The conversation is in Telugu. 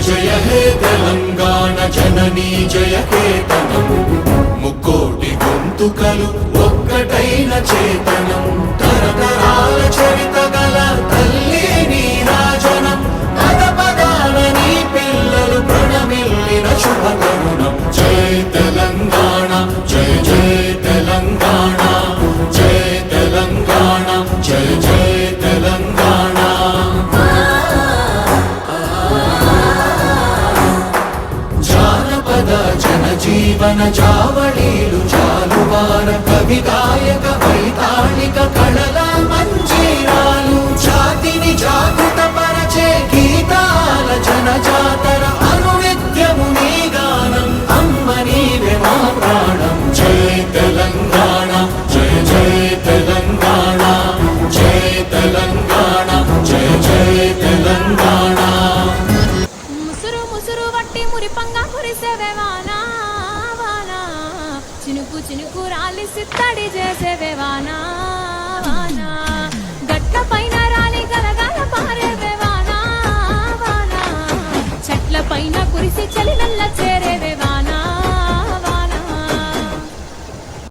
జయ హే తెలంగాణ జననీ జయ కేతనం ముక్కోటి గొంతుకలు ఒక్కటైన చేతనం. తరతరాల చరిత గల తల్లి నీ రాజనం. పద పదాన నీ పిల్లలు ప్రణమిల్లిన శుభ తరుణం జయ తెలంగాణ జయ జయ జీవన చావళీలు చాలువార కవిదాయక వైతాళిక కళల మంజీరాలు. జాతిని జాగృత పరచే గీతాల జనజాతర అనునిత్యము నీ గానం. అమ్మ నీవే మా ప్రాణం. జయ తెలంగాణ జయ జయ తెలంగాణ జయ తెలంగాణ జయ జయ తెలంగాణ. ముసురు ముసురు వట్టి మురిపంగా కురిసేవే వానా. చినుకు చినుకు రాలి సిత్తడి చేసేవే వానా వానా? గట్ల పైన రాలి గలగల పారేవే వానా వానా? చెట్ల పైన కురిసి చలి